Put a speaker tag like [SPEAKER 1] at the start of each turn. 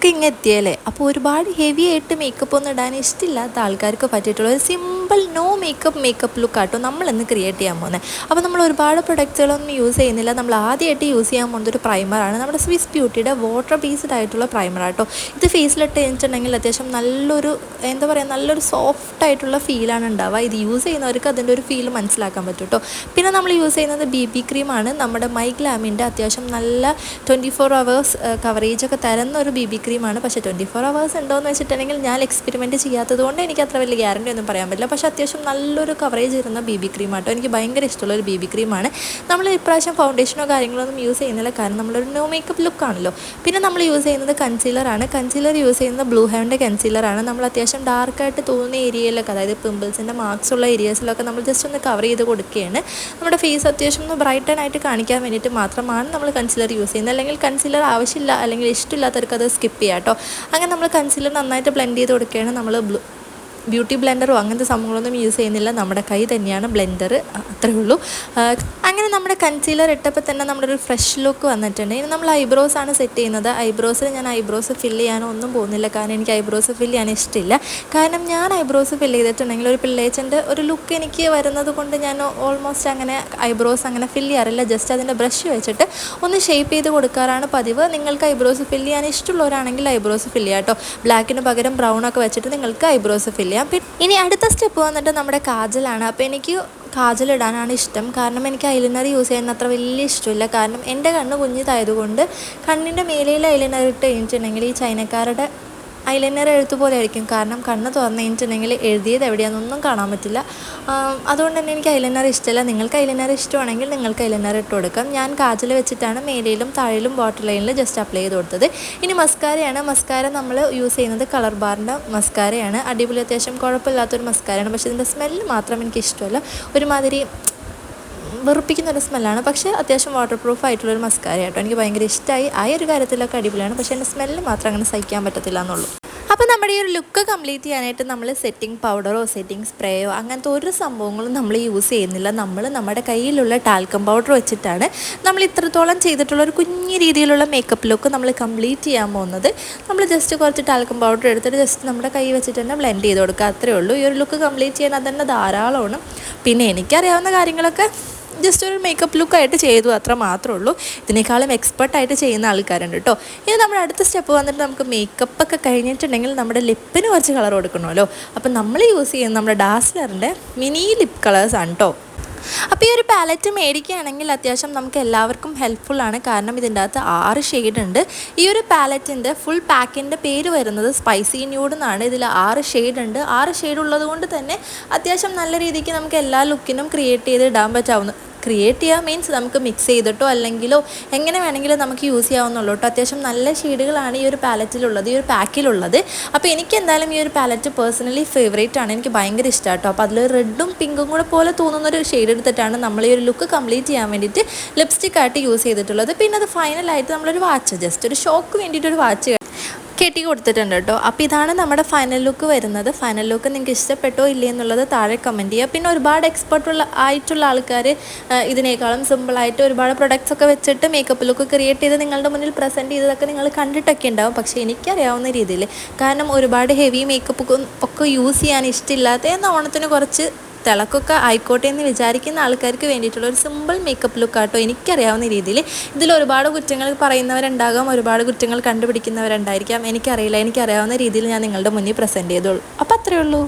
[SPEAKER 1] Look ഇങ്ങ് എത്തിയല്ലേ? അപ്പോൾ ഒരുപാട് ഹെവി ആയിട്ട് മേക്കപ്പ് ഒന്നും ഇടാൻ ഇഷ്ടമില്ലാത്ത ആൾക്കാർക്ക് പറ്റിയിട്ടുള്ള ഒരു simple no makeup makeup look ആട്ടോ നമ്മൾ ഇന്ന് ക്രിയേറ്റ് ചെയ്യാൻ പോകുന്നത് അപ്പോൾ നമ്മൾ ഒരുപാട് പ്രൊഡക്റ്റുകളൊന്നും യൂസ് ചെയ്യുന്നില്ല. നമ്മൾ ആദ്യമായിട്ട് യൂസ് ചെയ്യാൻ പോകുന്നത് ഒരു പ്രൈമറാണ് നമ്മുടെ സ്വിസ് ബ്യൂട്ടിയുടെ വാട്ടർ ബേസ്ഡ് ആയിട്ടുള്ള പ്രൈമർ ആട്ടോ. ഇത് ഫേസിലിട്ട് കഴിഞ്ഞിട്ടുണ്ടെങ്കിൽ അത്യാവശ്യം നല്ലൊരു എന്താ പറയുക നല്ലൊരു സോഫ്റ്റ് ആയിട്ടുള്ള ഫീലാണ് ഉണ്ടാവുക. ഇത് യൂസ് ചെയ്യുന്നവർക്ക് അതിന്റെ ഒരു ഫീൽ മനസ്സിലാക്കാൻ പറ്റും കേട്ടോ പിന്നെ നമ്മൾ യൂസ് ചെയ്യുന്നത് ബി ബി ക്രീമാണ് നമ്മുടെ മൈ ഗ്ലാമിന്റെ അത്യാവശ്യം നല്ല ട്വന്റി ഫോർ അവേഴ്സ് കവറേജ് ഒക്കെ തരുന്ന ഒരു ബി ബി ക്രീമാണ് പക്ഷേ ട്വന്റി ഫോർ അവേഴ്സ് ഉണ്ടോയെന്ന് വെച്ചിട്ടുണ്ടെങ്കിൽ ഞാൻ എക്സ്പെരിമെന്റ് ചെയ്യാത്തത് കൊണ്ട് എനിക്ക് അത്ര വലിയ ഗ്യാരണ്ടി ഒന്നും പറയാൻ പറ്റില്ല. പക്ഷേ അത്യാവശ്യം നല്ലൊരു കവറേജ് ഇരുന്ന ബി ബി ക്രീം ആട്ടോ. എനിക്ക് ഭയങ്കര ഇഷ്ടമുള്ള ഒരു ബി ബി ക്രീമാണ് നമ്മൾ ഇപ്രാവശ്യം ഫൗണ്ടേഷനോ കാര്യങ്ങളൊന്നും യൂസ് ചെയ്യുന്നില്ല. കാരണം നമ്മളൊരു നോ മേക്കപ്പ് ലുക്കാണല്ലോ പിന്നെ നമ്മൾ യൂസ് ചെയ്യുന്നത് കൺസീലറാണ് കൺസീലർ യൂസ് ചെയ്യുന്നത് ബ്ലൂ ഹെവന്റെ കൺസീലറാണ് നമ്മൾ അത്യാവശ്യം ഡാർക്കായിട്ട് തോന്നുന്ന ഏരിയയിലൊക്കെ അതായത് പിമ്പിൾസിന്റെ മാർക്സ് ഉള്ള ഏരിയാസിലൊക്കെ നമ്മൾ ജസ്റ്റ് ഒന്ന് കവർ ചെയ്ത് കൊടുക്കുകയാണ്. നമ്മുടെ ഫേസ് അത്യാവശ്യം ഒന്ന് ബ്രൈറ്റൺ ആയിട്ട് കാണിക്കാൻ വേണ്ടിയിട്ട് മാത്രമാണ് നമ്മൾ കൺസീലർ യൂസ് ചെയ്യുന്നത്. അല്ലെങ്കിൽ കൺസീലർ ആവശ്യമില്ല അല്ലെങ്കിൽ ഇഷ്ടമില്ലാത്തവർക്ക് അത് സ്കിപ്പ് ചെയ്യാം കേട്ടോ അങ്ങനെ നമ്മൾ കൺസീലർ നന്നായിട്ട് ബ്ലെൻഡ് ചെയ്ത് കൊടുക്കുകയാണ്. നമ്മൾ ബ്യൂട്ടി ബ്ലെൻഡറോ അങ്ങനത്തെ സംഭവങ്ങളൊന്നും യൂസ് ചെയ്യുന്നില്ല. നമ്മുടെ കൈ തന്നെയാണ് ബ്ലെൻഡർ അത്രേ ഉള്ളൂ. അങ്ങനെ നമ്മുടെ കൺസീലർ ഇട്ടപ്പോൾ തന്നെ നമ്മുടെ ഒരു ഫ്രഷ് ലുക്ക് വന്നിട്ടുണ്ട്. ഇനി നമ്മൾ ഐബ്രോസ് ആണ് സെറ്റ് ചെയ്യുന്നത്. ഐബ്രോസിൽ ഞാൻ ഐബ്രോസ് ഫില്ല് ചെയ്യാനോ ഒന്നും പോകുന്നില്ല. കാരണം എനിക്ക് ഐബ്രോസ് ഫില്ല് ചെയ്യാൻ ഇഷ്ടമില്ല കാരണം ഞാൻ ഐബ്രോസ് ഫില്ല് ചെയ്തിട്ടുണ്ടെങ്കിൽ ഒരു പിള്ളേച്ചന്റെ ഒരു ലുക്ക് എനിക്ക് വരുന്നത് കൊണ്ട് ഞാൻ ഓൾമോസ്റ്റ് അങ്ങനെ ഐബ്രോസ് അങ്ങനെ ഫില്ല് ചെയ്യാറില്ല. ജസ്റ്റ് അതിന്റെ ബ്രഷ് വെച്ചിട്ട് ഒന്ന് ഷേപ്പ് ചെയ്ത് കൊടുക്കാറാണ് പതിവ്. നിങ്ങൾക്ക് ഐബ്രോസ് ഫില്ല് ചെയ്യാൻ ഇഷ്ടമുള്ളവരാണെങ്കിൽ ഐബ്രോസ് ഫില്ല് ചെയ്യാം കേട്ടോ. ബ്ലാക്കിന് പകരം ബ്രൗൺ ഒക്കെ വെച്ചിട്ട് നിങ്ങൾക്ക് ഐബ്രോസ് ഫില്ല് ചെയ്യാം. പിന്നെ ഇനി അടുത്ത സ്റ്റെപ്പ് വന്നിട്ട് നമ്മുടെ കാജലാണ്. അപ്പോൾ എനിക്ക് കാജൽ ഇടാനാണ് ഇഷ്ടം. കാരണം എനിക്ക് ഐലൈനർ യൂസ് ചെയ്യുന്ന അത്ര വലിയ ഇഷ്ടമില്ല. കാരണം എന്റെ കണ്ണ് കുഞ്ഞിതായതുകൊണ്ട് കണ്ണിന്റെ മേലയിൽ ഐലൈനർ ഇട്ട് കഴിഞ്ഞിട്ടുണ്ടെങ്കിൽ ഈ ചൈനക്കാരുടെ ഐലൈനർ എഴുത്ത് പോലെ ആയിരിക്കും കാരണം കണ്ണ് തുറന്ന് കഴിഞ്ഞിട്ടുണ്ടെങ്കിൽ എഴുതിയത് എവിടെയാണെന്നൊന്നും കാണാൻ പറ്റില്ല. അതുകൊണ്ട് തന്നെ എനിക്ക് ഐലൈനർ ഇഷ്ടമല്ല. നിങ്ങൾക്ക് ഐലൈനർ ഇഷ്ടമാണെങ്കിൽ നിങ്ങൾക്ക് ഐലൈനർ ഇട്ട് കൊടുക്കാം. ഞാൻ കാജൽ വെച്ചിട്ടാണ് മേലയിലും താഴെയിലും ബോട്ടർ ലൈനിൽ ജസ്റ്റ് അപ്ലൈ ചെയ്ത് കൊടുത്തത്. ഇനി മസ്കാരയാണ് മസ്കാര നമ്മൾ യൂസ് ചെയ്യുന്നത് കളർ ബാറിന്റെ മസ്കാരയാണ് അടിപൊളി അത്യാവശ്യം കുഴപ്പമില്ലാത്തൊരു മസ്കാരയാണ് പക്ഷേ ഇതിന്റെ സ്മെല്ല് മാത്രം എനിക്ക് ഇഷ്ടമല്ല. ഒരുമാതിരി വെറുപ്പിക്കുന്ന ഒരു സ്മെല്ലാണ് പക്ഷേ അത്യാവശ്യം വാട്ടർ പ്രൂഫ് ആയിട്ടുള്ളൊരു മസ്കാര കേട്ടോ. എനിക്ക് ഭയങ്കര ഇഷ്ടമായി. ആ ഒരു കാര്യത്തിലൊക്കെ അടിപൊളിയാണ്. പക്ഷേ എന്റെ സ്മെല്ല് മാത്രം അങ്ങനെ സഹിക്കാൻ പറ്റത്തില്ല എന്നുള്ളൂ. നമ്മുടെ ഈ ഒരു ലുക്ക് കംപ്ലീറ്റ് ചെയ്യാനായിട്ട് നമ്മൾ സെറ്റിംഗ് പൗഡറോ സെറ്റിംഗ് സ്പ്രേയോ അങ്ങനത്തെ ഒരു സംഭവങ്ങളും നമ്മൾ യൂസ് ചെയ്യുന്നില്ല. നമ്മൾ നമ്മുടെ കയ്യിലുള്ള ടാൽക്കം പൗഡർ വെച്ചിട്ടാണ് നമ്മൾ ഇത്രത്തോളം ചെയ്തിട്ടുള്ള ഒരു കുഞ്ഞു രീതിയിലുള്ള മേക്കപ്പ് ലുക്ക് നമ്മൾ കംപ്ലീറ്റ് ചെയ്യാൻ പോകുന്നത്. നമ്മൾ ജസ്റ്റ് കുറച്ച് ടാൽക്കം പൗഡർ എടുത്തിട്ട് ജസ്റ്റ് നമ്മുടെ കൈ വെച്ചിട്ട് തന്നെ ബ്ലെൻഡ് ചെയ്ത് കൊടുക്കുക. അത്രേ ഉള്ളൂ. ഈ ഒരു ലുക്ക് കംപ്ലീറ്റ് ചെയ്യാൻ അതന്നെ ധാരാളമാണ്. പിന്നെ എനിക്കറിയാവുന്ന കാര്യങ്ങളൊക്കെ ജസ്റ്റ് ഒരു മേക്കപ്പ് ലുക്കായിട്ട് ചെയ്തു അത്ര മാത്രമേ ഉള്ളൂ ഇതിനേക്കാളും എക്സ്പെർട്ടായിട്ട് ചെയ്യുന്ന ആൾക്കാരുണ്ട് കേട്ടോ ഇനി നമ്മുടെ അടുത്ത സ്റ്റെപ്പ് വന്നിട്ട് നമുക്ക് മേക്കപ്പ് ഒക്കെ കഴിഞ്ഞിട്ടുണ്ടെങ്കിൽ നമ്മുടെ ലിപ്പിന് കുറച്ച് കളർ കൊടുക്കണമല്ലോ. അപ്പം നമ്മൾ യൂസ് ചെയ്യുന്ന നമ്മുടെ ഡാസ്ലറിന്റെ മിനി ലിപ്പ് ആണ് കേട്ടോ അപ്പോൾ ഈ ഒരു പാലറ്റ് മേടിക്കുകയാണെങ്കിൽ അത്യാവശ്യം നമുക്ക് എല്ലാവർക്കും ഹെൽപ്ഫുള്ളാണ് കാരണം ഇതിന്റെ അകത്ത് ആറ് ഷെയ്ഡ് ഉണ്ട്. ഈ ഒരു പാലറ്റിന്റെ ഫുൾ പാക്കിന്റെ പേര് വരുന്നത് സ്പൈസി ന്യൂഡ് എന്നാണ്. ഇതിൽ ആറ് ഷെയ്ഡ് ഉണ്ട്. ആറ് ഷെയ്ഡ് ഉള്ളത് കൊണ്ട് തന്നെ അത്യാവശ്യം നല്ല രീതിക്ക് നമുക്ക് എല്ലാ ലുക്കിനും ക്രിയേറ്റ് ചെയ്ത് ഇടാൻ പറ്റാവുന്ന ക്രിയേറ്റ് ചെയ്യുക മീൻസ് നമുക്ക് മിക്സ് ചെയ്തിട്ടോ അല്ലെങ്കിലോ എങ്ങനെ വേണമെങ്കിലും നമുക്ക് യൂസ് ചെയ്യാവുന്നുള്ളൂ കേട്ടോ അത്യാവശ്യം നല്ല ഷെയ്ഡുകളാണ് ഈ ഒരു പാലറ്റിലുള്ളത് ഈ ഒരു പാക്കിലുള്ളത്. അപ്പോൾ എനിക്ക് എന്തായാലും ഈ ഒരു പാലറ്റ് പേഴ്സണലി ഫേവറേറ്റ് ആണ്. എനിക്ക് ഭയങ്കര ഇഷ്ടമാണ് കേട്ടോ അപ്പോൾ അതിൽ റെഡും പിങ്കും കൂടെ പോലെ തോന്നുന്ന ഒരു ഷെയ്ഡ് എടുത്തിട്ടാണ് നമ്മൾ ഈ ഒരു ലുക്ക് കംപ്ലീറ്റ് ചെയ്യാൻ വേണ്ടിയിട്ട് ലിപ്സ്റ്റിക് ആയിട്ട് യൂസ് ചെയ്തിട്ടുള്ളത്. പിന്നെ അത് ഫൈനലായിട്ട് നമ്മളൊരു വാച്ച് ജസ്റ്റ് ഒരു ഷോക്ക് വേണ്ടിയിട്ടൊരു വാച്ച് കെട്ടി കൊടുത്തിട്ടുണ്ട് കേട്ടോ. അപ്പോൾ ഇതാണ് നമ്മുടെ ഫൈനൽ ലുക്ക് വരുന്നത്. ഫൈനൽ ലുക്ക് നിങ്ങൾക്ക് ഇഷ്ടപ്പെട്ടോ ഇല്ലേ എന്നുള്ളത് താഴെ കമന്റ് ചെയ്യുക. പിന്നെ ഒരുപാട് എക്സ്പെർട്ട് ഉള്ള ആയിട്ടുള്ള ആൾക്കാർ ഇതിനേക്കാളും സിമ്പിളായിട്ട് ഒരുപാട് പ്രൊഡക്ട്സ് ഒക്കെ വെച്ചിട്ട് മേക്കപ്പ് ലുക്ക് ക്രിയേറ്റ് ചെയ്ത് നിങ്ങളുടെ മുന്നിൽ പ്രസന്റ് ചെയ്തതൊക്കെ നിങ്ങൾ കണ്ടിട്ടൊക്കെ ഉണ്ടാവും. പക്ഷേ എനിക്കറിയാവുന്ന രീതിയിൽ കാരണം ഒരുപാട് ഹെവി മേക്കപ്പ് ഒക്കെ യൂസ് ചെയ്യാൻ ഇഷ്ടമില്ലാത്ത എന്നാൽ ഓണത്തിന് കുറച്ച് തിളക്കൊക്കെ ആയിക്കോട്ടെ എന്ന് വിചാരിക്കുന്ന ആൾക്കാർക്ക് വേണ്ടിയിട്ടുള്ള ഒരു സിമ്പിൾ മേക്കപ്പ് ലുക്കാട്ടോ എനിക്കറിയാവുന്ന രീതിയിൽ. ഇതിൽ ഒരുപാട് കുറ്റങ്ങൾ പറയുന്നവരുണ്ടാകാം ഒരുപാട് കുറ്റങ്ങൾ കണ്ടുപിടിക്കുന്നവരുണ്ടായിരിക്കാം. എനിക്കറിയില്ല എനിക്കറിയാവുന്ന രീതിയിൽ ഞാൻ നിങ്ങളുടെ മുന്നിൽ പ്രസന്റ് ചെയ്തോളൂ. അപ്പോൾ അത്രയേ ഉള്ളൂ.